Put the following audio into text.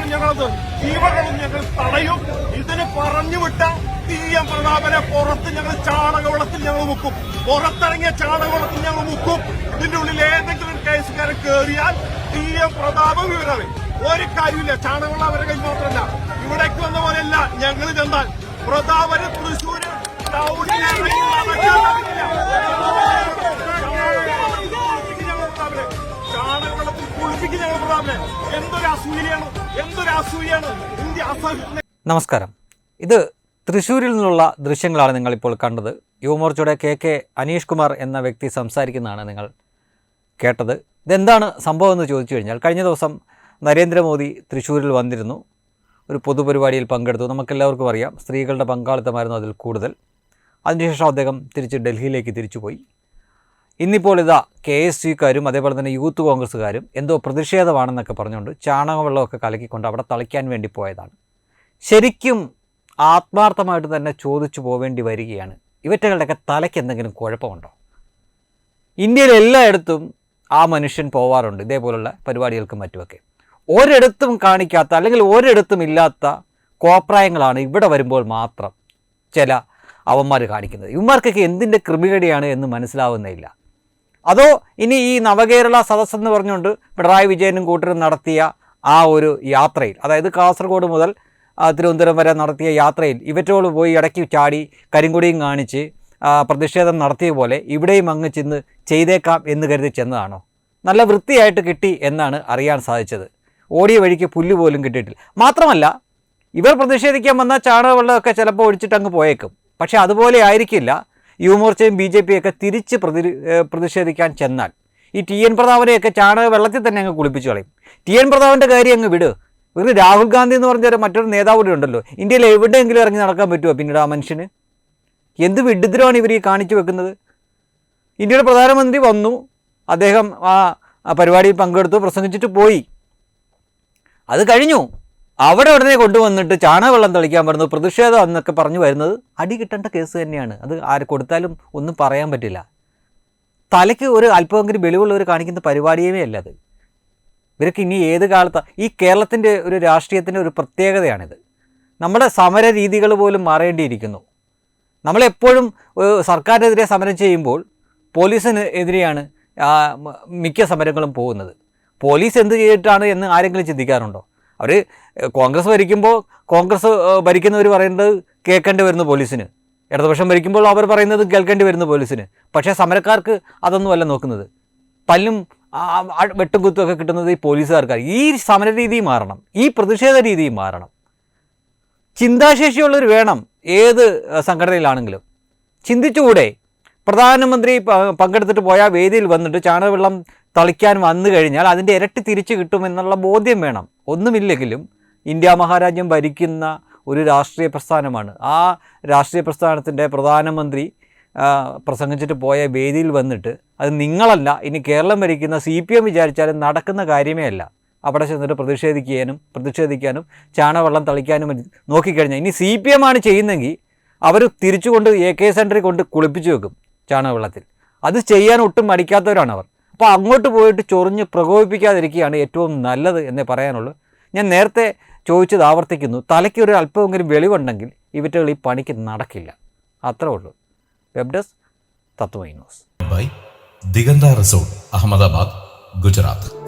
കൊണ്ടാണ് ഞങ്ങളത് ജീവകളും ഞങ്ങൾ തടയും. ഇതിന് പറഞ്ഞു വിട്ട ടി എം പ്രതാപനെ പുറത്ത് ഞങ്ങൾ ചാണകവളത്തിൽ ഞങ്ങൾ മുക്കും. പുറത്തിറങ്ങിയ ചാണകവളത്തിൽ ഞങ്ങൾ മുക്കും. ഇതിന്റെ ഉള്ളിൽ ഏതെങ്കിലും കേസുകാരൻ കയറിയാൽ ടി എം പ്രതാപം വിവരറിയും ഒരു കാര്യമില്ല ചാണകവെള്ളം അവരെ കയ്യിൽ മാത്രമല്ല. ഇവിടേക്ക് വന്ന പോലെയല്ല ഞങ്ങൾ ചെന്നാൽ പ്രതാപന് തൃശൂര്. ചാണകവെള്ളത്തിൽ കുളിപ്പിക്കുന്ന ഞങ്ങൾ പ്രതാപനെ. എന്തൊരു അസൂയയാണ്. നമസ്കാരം. ഇത് തൃശ്ശൂരിൽ നിന്നുള്ള ദൃശ്യങ്ങളാണ് നിങ്ങളിപ്പോൾ കണ്ടത്. യുവമോർച്ചയുടെ കെ കെ അനീഷ് കുമാർ എന്ന വ്യക്തി സംസാരിക്കുന്നതാണ് നിങ്ങൾ കേട്ടത്. ഇതെന്താണ് സംഭവം എന്ന് ചോദിച്ചു കഴിഞ്ഞാൽ കഴിഞ്ഞ ദിവസം നരേന്ദ്രമോദി തൃശ്ശൂരിൽ വന്നിരുന്നു. ഒരു പൊതുപരിപാടിയിൽ പങ്കെടുത്തു. നമുക്കെല്ലാവർക്കും അറിയാം സ്ത്രീകളുടെ പങ്കാളിത്തമായിരുന്നു അതിൽ കൂടുതൽ. അതിനുശേഷം അദ്ദേഹം തിരിച്ച് ഡൽഹിയിലേക്ക് തിരിച്ചുപോയി. ഇന്നിപ്പോൾ ഇതാ കെ എസ് സിക്കാരും അതേപോലെ തന്നെ യൂത്ത് കോൺഗ്രസ്സുകാരും എന്തോ പ്രതിഷേധമാണെന്നൊക്കെ പറഞ്ഞുകൊണ്ട് ചാണകവെള്ളമൊക്കെ കലക്കിക്കൊണ്ട് അവിടെ തളിക്കാൻ വേണ്ടി പോയതാണ്. ശരിക്കും ആത്മാർത്ഥമായിട്ട് തന്നെ ചോദിച്ചു പോവേണ്ടി വരികയാണ്. ഇവറ്റകളുടെയൊക്കെ തലയ്ക്ക് എന്തെങ്കിലും കുഴപ്പമുണ്ടോ? ഇന്ത്യയിൽ എല്ലായിടത്തും ആ മനുഷ്യൻ പോവാറുണ്ട് ഇതേപോലുള്ള പരിപാടികൾക്കും മറ്റുമൊക്കെ. ഒരിടത്തും കാണിക്കാത്ത അല്ലെങ്കിൽ ഒരിടത്തും ഇല്ലാത്ത കോപ്രായങ്ങളാണ് ഇവിടെ വരുമ്പോൾ മാത്രം ചില അവന്മാർ കാണിക്കുന്നത്. ഇവന്മാർക്കൊക്കെ എന്തിന്റെ ക്രിമികടിയാണ് എന്ന് മനസ്സിലാവുന്നില്ല അതോ ഇനി ഈ നവകേരള സദസ് എന്ന് പറഞ്ഞുകൊണ്ട് പിണറായി വിജയനും കൂട്ടരും നടത്തിയ ആ ഒരു യാത്രയിൽ അതായത് കാസർഗോഡ് മുതൽ തിരുവനന്തപുരം വരെ നടത്തിയ യാത്രയിൽ ഇവറ്റോട് പോയി ഇടയ്ക്ക് ചാടി കരിങ്കുടിയും കാണിച്ച് പ്രതിഷേധം നടത്തിയ പോലെ ഇവിടെയും അങ്ങ് ചെന്ന് ചെയ്തേക്കാം എന്ന് കരുതി ചെന്നതാണോ? നല്ല വൃത്തിയായിട്ട് കിട്ടി എന്നാണ് അറിയാൻ സാധിച്ചത്. ഓടിയ വഴിക്ക് പുല്ല് പോലും കിട്ടിയിട്ടില്ല. മാത്രമല്ല ഇവർ പ്രതിഷേധിക്കാൻ വന്ന ചാണകവെള്ളമൊക്കെ ചിലപ്പോൾ ഒഴിച്ചിട്ട് അങ്ങ് പോയേക്കും. പക്ഷേ അതുപോലെ ആയിരിക്കില്ല. യുവമോർച്ചയും ബി ജെ പിയൊക്കെ തിരിച്ച് പ്രതി പ്രതിഷേധിക്കാൻ ചെന്നാൽ ഈ ടി എൻ പ്രതാപനെയൊക്കെ ചാണക വെള്ളത്തിൽ തന്നെ അങ്ങ് കുളിപ്പിച്ചു കളയും. ടി എൻ പ്രതാപന്റെ കാര്യം അങ്ങ് വിട്. ഒരു രാഹുൽ ഗാന്ധി എന്ന് പറഞ്ഞ മറ്റൊരു നേതാവ് കൂടി ഉണ്ടല്ലോ. ഇന്ത്യയിൽ എവിടെയെങ്കിലും ഇറങ്ങി നടക്കാൻ പറ്റുമോ പിന്നീട് ആ മനുഷ്യന്? എന്ത് വിഡിദ്രമാണ് ഇവർ ഈ കാണിച്ചു വെക്കുന്നത്? ഇന്ത്യയുടെ പ്രധാനമന്ത്രി വന്നു. അദ്ദേഹം ആ പരിപാടിയിൽ പങ്കെടുത്തു പ്രസംഗിച്ചിട്ട് പോയി. അത് കഴിഞ്ഞു. അവിടെ ഉടനെ കൊണ്ടുവന്നിട്ട് ചാണകവെള്ളം തളിക്കാൻ പറഞ്ഞു പ്രതിഷേധം എന്നൊക്കെ പറഞ്ഞു വരുന്നത് അടി കിട്ടേണ്ട കേസ് തന്നെയാണ്. അത് ആര് കൊടുത്താലും ഒന്നും പറയാൻ പറ്റില്ല. തലയ്ക്ക് ഒരു അല്പമെങ്കിലും വെളിവുള്ളവർ കാണിക്കുന്ന പരിപാടിയേ അല്ല അത്. ഇവർക്ക് ഇനി ഏത് കാലത്താണ് ഈ കേരളത്തിന്റെ ഒരു രാഷ്ട്രീയത്തിന്റെ ഒരു പ്രത്യേകതയാണിത്. നമ്മുടെ സമര രീതികൾ പോലും മാറേണ്ടിയിരിക്കുന്നു. നമ്മളെപ്പോഴും സർക്കാരിനെതിരെ സമരം ചെയ്യുമ്പോൾ പോലീസിന് എതിരെയാണ് മിക്ക സമരങ്ങളും പോകുന്നത്. പോലീസ് എന്ത് ചെയ്തിട്ടാണ് എന്ന് ആരെങ്കിലും ചിന്തിക്കാറുണ്ടോ? അവർ കോൺഗ്രസ് ഭരിക്കുമ്പോൾ കോൺഗ്രസ് ഭരിക്കുന്നവർ പറയുന്നത് കേൾക്കേണ്ടി വരുന്നു പോലീസിന്. ഇടതുപക്ഷം ഭരിക്കുമ്പോൾ അവർ പറയുന്നത് കേൾക്കേണ്ടി വരുന്നു പോലീസിന്. പക്ഷേ സമരക്കാർക്ക് അതൊന്നുമല്ല നോക്കുന്നത്. പല്ലും വെട്ടും കുത്തും ഒക്കെ കിട്ടുന്നത് ഈ പോലീസുകാർക്കാണ്. ഈ സമര രീതി മാറണം. ഈ പ്രതിഷേധ രീതി മാറണം. ചിന്താശേഷിയുള്ളവർ വേണം ഏത് സംഘടനയിലാണെങ്കിലും. ചിന്തിച്ചുകൂടെ. പ്രധാനമന്ത്രി പങ്കെടുത്തിട്ട് പോയ വേദിയിൽ വന്നിട്ട് ചാണകവെള്ളം തളിക്കാൻ വന്നു കഴിഞ്ഞാൽ അതിന്റെ ഇരട്ടി തിരിച്ചു കിട്ടുമെന്നുള്ള ബോധ്യം വേണം. ഒന്നുമില്ലെങ്കിലും ഇന്ത്യ മഹാരാജ്യം ഭരിക്കുന്ന ഒരു രാഷ്ട്രീയ പ്രസ്ഥാനമാണ്. ആ രാഷ്ട്രീയ പ്രസ്ഥാനത്തിന്റെ പ്രധാനമന്ത്രി പ്രസംഗിച്ചിട്ട് പോയ വേദിയിൽ വന്നിട്ട് അത് നിങ്ങളല്ല ഇനി കേരളം ഭരിക്കുന്ന സി പി എം വിചാരിച്ചാലും നടക്കുന്ന കാര്യമേ അല്ല. അവിടെ ചെന്നിട്ട് പ്രതിഷേധിക്കാനും പ്രതിഷേധിക്കാനും ചാണവെള്ളം തളിക്കാനും നോക്കിക്കഴിഞ്ഞാൽ ഇനി സി പി എം ആണ് ചെയ്യുന്നെങ്കിൽ അവർ തിരിച്ചുകൊണ്ട് എ കെ സെന്ററിൽ കൊണ്ട് കുളിപ്പിച്ച് വെക്കും ചാണകവെള്ളത്തിൽ. അത് ചെയ്യാൻ ഒട്ടും മടിക്കാത്തവരാണ് അവർ. അപ്പോൾ അങ്ങോട്ട് പോയിട്ട് ചൊറിഞ്ഞ് പ്രകോപിപ്പിക്കാതിരിക്കുകയാണ് ഏറ്റവും നല്ലത് എന്നേ പറയാനുള്ളൂ. ഞാൻ നേരത്തെ ചോദിച്ചത് ആവർത്തിക്കുന്നു. തലയ്ക്ക് ഒരു അല്പമെങ്കിലും വെളിവുണ്ടെങ്കിൽ ഇവറ്റകൾ ഈ പണിക്ക് നടക്കില്ല. അത്രേ ഉള്ളൂ. Web desk Tatvamayi news by Diganta resort Ahmedabad Gujarat.